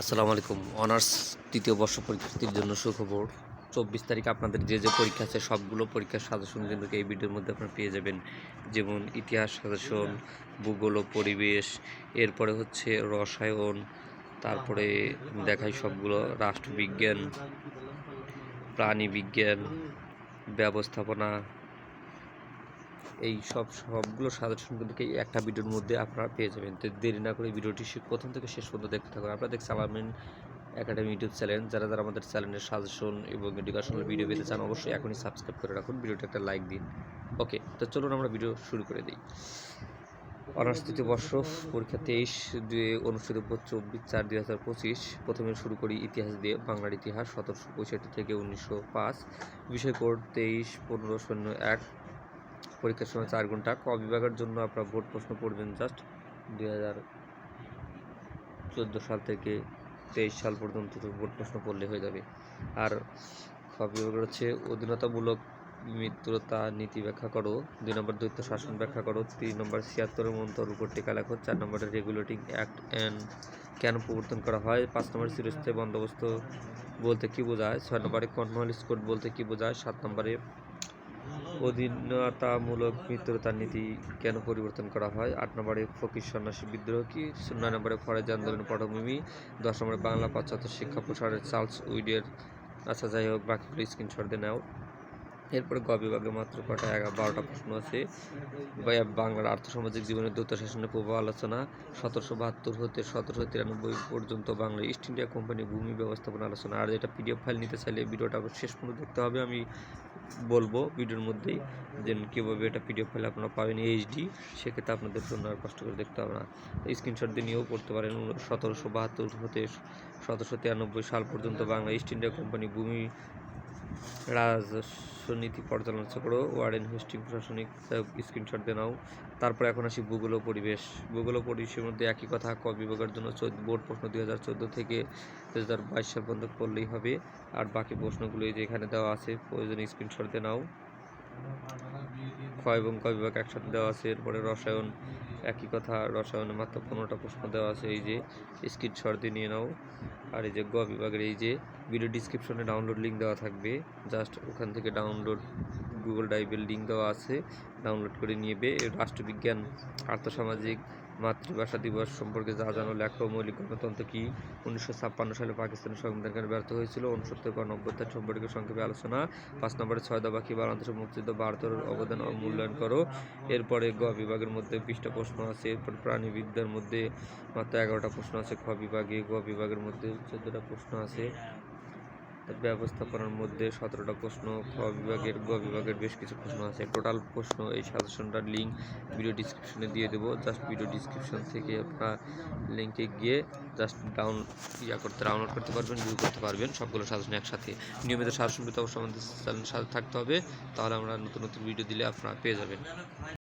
আসসালামু আলাইকুম। অনার্স তৃতীয় বর্ষ পরীক্ষার্থীর জন্য সুখবর। চব্বিশ তারিখ আপনাদের যে যে পরীক্ষা আছে, সবগুলো পরীক্ষার সাজেশন কিন্তু এই ভিডিওর মধ্যে আপনারা পেয়ে যাবেন। যেমন ইতিহাস সাজেশন, ভূগোল ও পরিবেশ, এরপরে হচ্ছে রসায়ন, তারপরে দেখাই সবগুলো, রাষ্ট্রবিজ্ঞান প্রাণী বিজ্ঞান ব্যবস্থাপনা এই সব সবগুলো সাজেশন কিন্তু একটা ভিডিওর মধ্যে আপনারা পেয়ে যাবেন। তো দেরি না করে ভিডিওটি প্রথম থেকে শেষ পর্যন্ত দেখতে থাকুন। আপনারা দেখছেন আলামিন একাডেমি ইউটিউব চ্যানেল যারা যারা আমাদের চ্যানেলের সাজেশন এবং এডুকেশনাল ভিডিও পেতে চান, অবশ্যই এখনই সাবস্ক্রাইব করে রাখুন। ভিডিওটা একটা লাইক দিন। ওকে তো চলুন আমরা ভিডিও শুরু করে দিই। অনার্স তৃতীয় বর্ষ পরীক্ষা তেইশ দুই অনুষ্ঠিত চব্বিশ চার দুই হাজার পঁচিশ। প্রথমে শুরু করি ইতিহাস দিয়ে, বাংলার ইতিহাস সতেরোশো পঁয়ষট্টি থেকে উনিশশো পাঁচ। বিষয় কোড তেইশ পনেরো শূন্য এক। পরীক্ষার সময় চার ঘণ্টা। ক বিভাগের জন্য আপনারা বোর্ড প্রশ্ন পড়বেন জাস্ট দুই হাজার চোদ্দ সাল থেকে তেইশ সাল পর্যন্ত বোর্ড প্রশ্ন পড়লে হয়ে যাবে। আর খ বিভাগের হচ্ছে অধীনতামূলক মিত্রতা নীতি ব্যাখ্যা করো, দুই নম্বর দ্বৈত শাসন ব্যাখ্যা করো, তিন নম্বর ছিয়াত্তরের মন্তর উপর টিকা লেখো, চার নম্বরে রেগুলেটিং অ্যাক্ট অ্যান্ড কেন প্রবর্তন করা হয়, পাঁচ নম্বরে চিরস্থায়ী বন্দোবস্ত বলতে কি বোঝায়, ছয় নম্বরে কর্নওয়ালিস কোড বলতে কি বোঝায়, সাত নম্বরে অধীনতামূলক মিত্রতার নীতি কেন পরিবর্তন করা হয়? আট নম্বরে ফকির সন্ন্যাসী বিদ্রোহ কি নয় নম্বরে ফরেজ আন্দোলন পটভূমি, দশ নম্বরে বাংলা পাশ্চাত্য শিক্ষা প্রসারের চার্লস উইডের আচ্ছা যাই হোক বাকিগুলো স্ক্রিনশট দিয়ে নাও। এরপরে গ বিভাগে মাত্র কটা এগারো বারোটা প্রশ্ন আছে। বাংলার আর্থসামাজিক জীবনের দ্বৈত শাসনের প্রভাব আলোচনা, সতেরোশো বাহাত্তর হতে সতেরোশো তিরানব্বই পর্যন্ত বাংলা ইস্ট ইন্ডিয়া কোম্পানি ভূমি ব্যবস্থাপনা আলোচনা। আর যেটা পিডিএফ ফাইল নিতে চাইলে ভিডিওটা শেষ পর্যন্ত দেখতে হবে। আমি বলব ভিডিওর মধ্যেই যে কীভাবে এটা পিডিএফ ফাইল আপনারা পাবেন এইচডি, সেক্ষেত্রে আপনাদের জন্য আর কষ্ট করে দেখতে হবে না। স্ক্রিনশট দিয়ে নিয়েও পড়তে পারেন। সতেরোশো বাহাত্তর হতে সতেরোশো তিরানব্বই সাল পর্যন্ত বাংলা ইস্ট ইন্ডিয়া কোম্পানি ভূমি রাজস্ব নীতি পর্যালোচনা করো, ওয়ারেন হোস্টিং প্রশাসনিক স্ক্রিনশট দিয়ে নাও। তারপর এখন আসি ভূগোল পরিবেশ। ভূগোল পরিবেশের মধ্যে একই কথা, ক বিভাগের জন্য বোর্ড প্রশ্ন দুই হাজার চোদ্দ থেকে দু হাজার বাইশ সাল পর্যন্ত করলেই হবে। আর বাকি প্রশ্নগুলো যে এখানে দেওয়া আছে প্রয়োজনীয় স্ক্রিনশট দিয়ে নাও। খ এবং ক্ষয় বিভাগ একসাথে দেওয়া আছে, এরপরে রসায়ন, একই কথা রসায়নে মাত্র পনেরোটা প্রশ্ন দেওয়া আছে, এই যে স্ক্রিনশট দিয়ে নিয়ে নাও। আর এই যে গ বিভাগের এই যে ভিডিও ডিসক্রিপশনে ডাউনলোড লিঙ্ক দেওয়া থাকবে জাস্ট ওখান থেকে ডাউনলোড গুগল ড্রাইভের লিঙ্ক দেওয়া আছে ডাউনলোড করে নিয়ে রাষ্ট্রবিজ্ঞান, আর্থসামাজিক, মাতৃভাষা দিবস সম্পর্কে যা জানো, লেখো, মৌলিক গণতন্ত্র কি? উনিশশো ছাপ্পান্ন সালে পাকিস্তানের সংবিধান ব্যর্থ হয়েছিল। উনসত্তর গণঅভ্যুত্থান সম্পর্কে সংক্ষেপে আলোচনা। পাঁচ নম্বরে ছয় দফা কি বাংলাদেশের মুক্তিযুদ্ধ ভারতের অবদান মূল্যায়ন করো? এরপরে গ বিভাগের মধ্যে বিশটা প্রশ্ন আছে। এরপর প্রাণীবিদ্যার মধ্যে মাত্র এগারোটা প্রশ্ন আছে। খ বিভাগে, গ বিভাগের মধ্যে চোদ্দোটা প্রশ্ন আছে। ব্যবস্থাপনার মধ্যে সতেরোটা প্রশ্ন, খ বিভাগের, গ বিভাগের বেশ কিছু প্রশ্ন আছে। টোটাল প্রশ্ন, এই সাজেশনটার লিঙ্ক ভিডিও ডিসক্রিপশনে দিয়ে দেবো। জাস্ট ভিডিও ডিসক্রিপশন থেকে আপনারা লিঙ্কে গিয়ে জাস্ট ডাউন ইয়া করতে ডাউনলোড করতে পারবেন ভিউ করতে পারবেন। সবগুলো সাজেশন একসাথে। নিয়মিত সাজেশন পেতে অবশ্যই আমাদের চ্যানেলের সাথে থাকতে হবে। তাহলে আমরা নতুন নতুন ভিডিও দিলে আপনারা পেয়ে যাবেন।